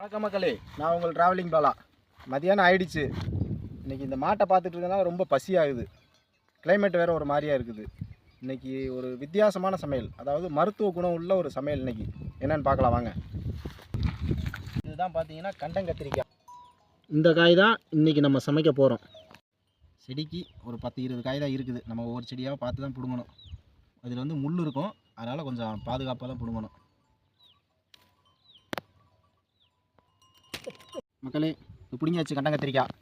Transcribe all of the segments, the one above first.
வணக்கம் மக்களே நான் உங்கள் ட்ராவலிங் பாலா. மதியானம் ஆயிடுச்சு. இன்றைக்கி இந்த மாட்டை பார்த்துட்டு இருக்கனால ரொம்ப பசியாகுது. கிளைமேட் வேறு ஒரு மாதிரியாக இருக்குது. இன்றைக்கி ஒரு வித்தியாசமான சமையல் அதாவது மருத்துவ குணம் உள்ள ஒரு சமையல் இன்னைக்கு. என்னென்னு பார்க்கலாம் வாங்க. இதுதான் பார்த்தீங்கன்னா கண்டங்கத்திரிக்காய் இந்த காய் தான் இன்றைக்கி நம்ம சமைக்க போகிறோம் செடிக்கு ஒரு பத்து இருபது காய் தான் இருக்குது. நம்ம ஒவ்வொரு செடியாக பார்த்து தான் பிடுங்கணும். அதில் வந்து முள் இருக்கும். அதனால் கொஞ்சம் பாதுகாப்பாக தான் பிடுங்கணும். மக்களே பிடிங்காச்சு கண்டம் கத்திரிக்காய்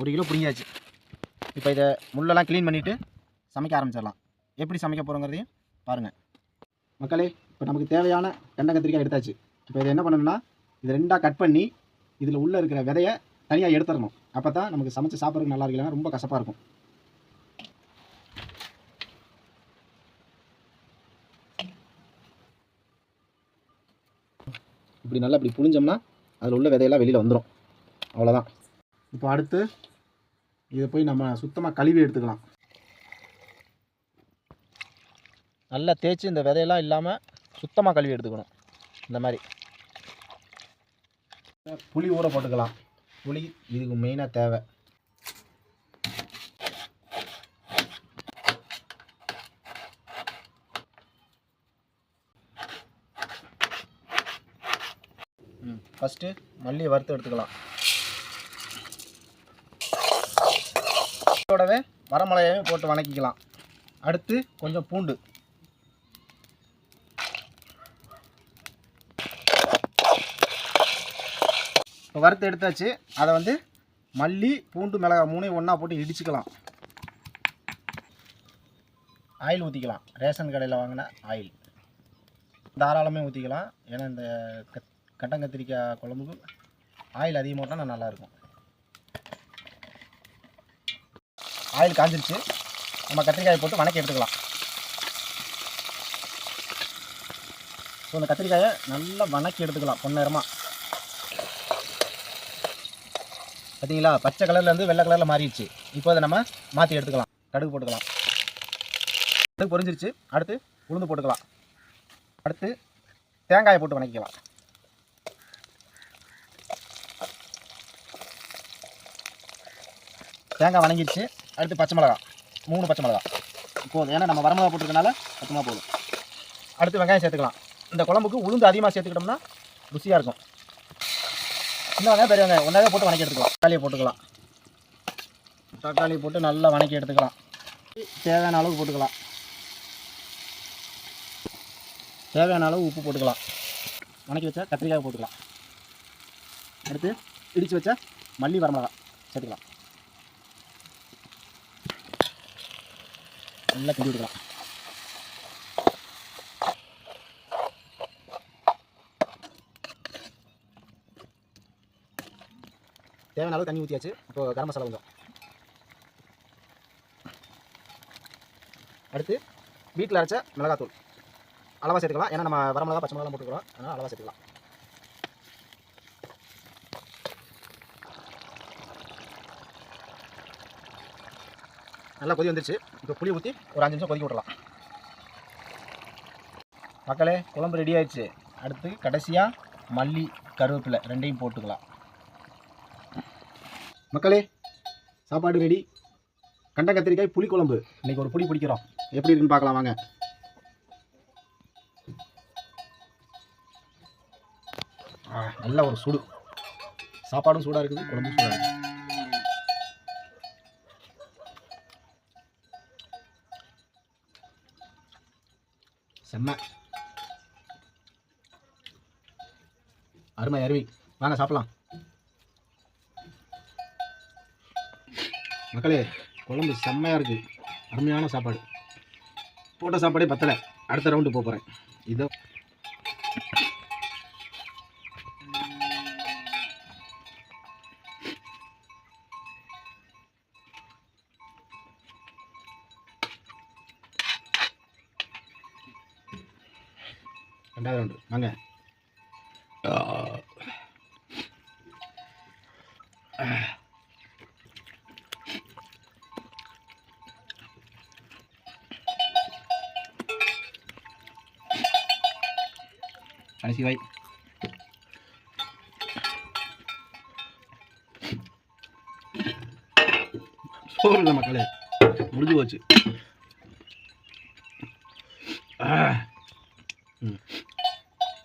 ஒரு கிலோ பிடிங்கியாச்சு. இப்போ இதை முள்ளெல்லாம் க்ளீன் பண்ணிவிட்டு சமைக்க ஆரம்பிச்சிடலாம். எப்படி சமைக்க போகிறோங்கிறதையும் பாருங்கள் மக்களே இப்போ நமக்கு தேவையான கண்டங்கத்திரிக்காய் எடுத்தாச்சு. இப்போ இதை என்ன பண்ணணும்னா இதை ரெண்டாக கட் பண்ணி இதில் உள்ளே இருக்கிற விதையை தனியாக எடுத்துடணும். அப்போ தான் நமக்கு சமைச்சு சாப்பிட்றதுக்கு நல்லா இருக்கலன்னா ரொம்ப கசப்பாக இருக்கும். இப்படி நல்லா இப்படி புழிஞ்சோம்னா அதில் உள்ள விதையெல்லாம் வெளியில் வந்துடும் அவ்வளோதான் இப்போ அடுத்து இதை போய் நம்ம சுத்தமாக கழுவி எடுத்துக்கலாம். நல்லா தேய்ச்சி இந்த விதையெல்லாம் இல்லாமல் சுத்தமாக கழுவி எடுத்துக்கணும். இந்த மாதிரி. புளி ஊற போட்டுக்கலாம். புளி இதுக்கு மெயினாக தேவை. ஃபஸ்ட்டு மல்லியை வறுத்து எடுத்துக்கலாம். இதோடவே வரமிளகையும் போட்டு வணக்கிக்கலாம். அடுத்து கொஞ்சம் பூண்டு. இப்போ வறுத்து எடுத்தாச்சு. அதை வந்து மல்லி பூண்டு மிளகாய் மூணையும் ஒன்றா போட்டு இடிச்சுக்கலாம். ஆயில் ஊற்றிக்கலாம் ரேஷன் கடையில் வாங்கின ஆயில். தாராளமே ஊற்றிக்கலாம் ஏன்னா இந்த கட்டங்கத்திரிக்காய் குழம்புக்கு ஆயில் அதிகமாக தான் நல்லாயிருக்கும் ஆயில் காஞ்சிருச்சு. நம்ம கத்திரிக்காயை போட்டு வணக்கி எடுத்துக்கலாம். ஸோ அந்த கத்திரிக்காயை நல்லா வணக்கி எடுத்துக்கலாம் பொன்னேரமாக பார்த்தீங்களா? பச்சை கலர்லேருந்து வெள்ளை கலரில் மாறிடுச்சு. இப்போ அதை நம்ம மாற்றி எடுத்துக்கலாம். கடுகு போட்டுக்கலாம். கடுகு பொரிஞ்சிருச்சு. அடுத்து உளுந்து போட்டுக்கலாம். அடுத்து தேங்காயை போட்டு வணக்கிக்கலாம். தேங்காய் வணங்கிடுச்சு. அடுத்து பச்சை மிளகா. மூணு பச்சை மிளகா. போதும். ஏன்னா நம்ம வரமிளகா போட்டிருக்கனால பச்சமாக போதும். அடுத்து வெங்காயம் சேர்த்துக்கலாம். இந்த குழம்புக்கு உளுந்து அதிகமாக சேர்த்துக்கிட்டோம்னா ருசியாக இருக்கும். சின்ன வெங்காயம் பெரிய வெங்காயம். ஒன்றாவே போட்டு வணக்கி எடுத்துக்கலாம். தக்காளியை போட்டுக்கலாம். தக்காளி போட்டு நல்லா வணக்கி எடுத்துக்கலாம். தேவையான அளவு போட்டுக்கலாம். தேவையான அளவு உப்பு போட்டுக்கலாம். வணக்கி வச்சா கத்திரிக்காய் போட்டுக்கலாம். அடுத்து இடித்து வச்சா மல்லி வரமிளகா சேர்த்துக்கலாம். நல்லா கட்டி விட்டுக்கலாம் தேவையான அளவு தண்ணி ஊற்றியாச்சு இப்போ கரம் மசாலா கொஞ்சம் அடுத்து வீட்டில் அரைச்ச மிளகாத்தூள். அளவாக சேர்த்துக்கலாம். ஏன்னா நம்ம வரமிளகா பச்சை மிளகா போட்டுக்கிறோம் அதனால் அளவாக சேர்த்துக்கலாம். நல்லா கொதி வந்துருச்சு. இப்போ புளி ஊற்றி ஒரு அஞ்சு நிமிஷம் கொதிக்க விடலாம் மக்களே குழம்பு ரெடி ஆயிடுச்சு. அடுத்து கடைசியாக மல்லி கருவேப்பிலை ரெண்டையும் போட்டுக்கலாம். மக்களே சாப்பாடு ரெடி கண்ட கத்திரிக்காய் புளி குழம்பு. இன்னைக்கு ஒரு புளி பிடிக்கிறோம். எப்படி இருக்குன்னு பார்க்கலாம் வாங்க. நல்ல ஒரு சுடு. சாப்பாடும் சூடாக இருக்குது குழம்பும் சூடாக இருக்குது. செம்ம. அருமை அருவி. வாங்க சாப்பிடலாம். மக்களே குழம்பு செம்மையாக இருக்குது அருமையான சாப்பாடு. போட்ட சாப்பாடே பத்தலை. அடுத்த ரவுண்டு போகிறேன் இதோ. ரெண்டாவது ரவுண்டு வாங்க. கடைசி வாய் சோறு மக்களே. முடிஞ்சு போச்சு. ம்.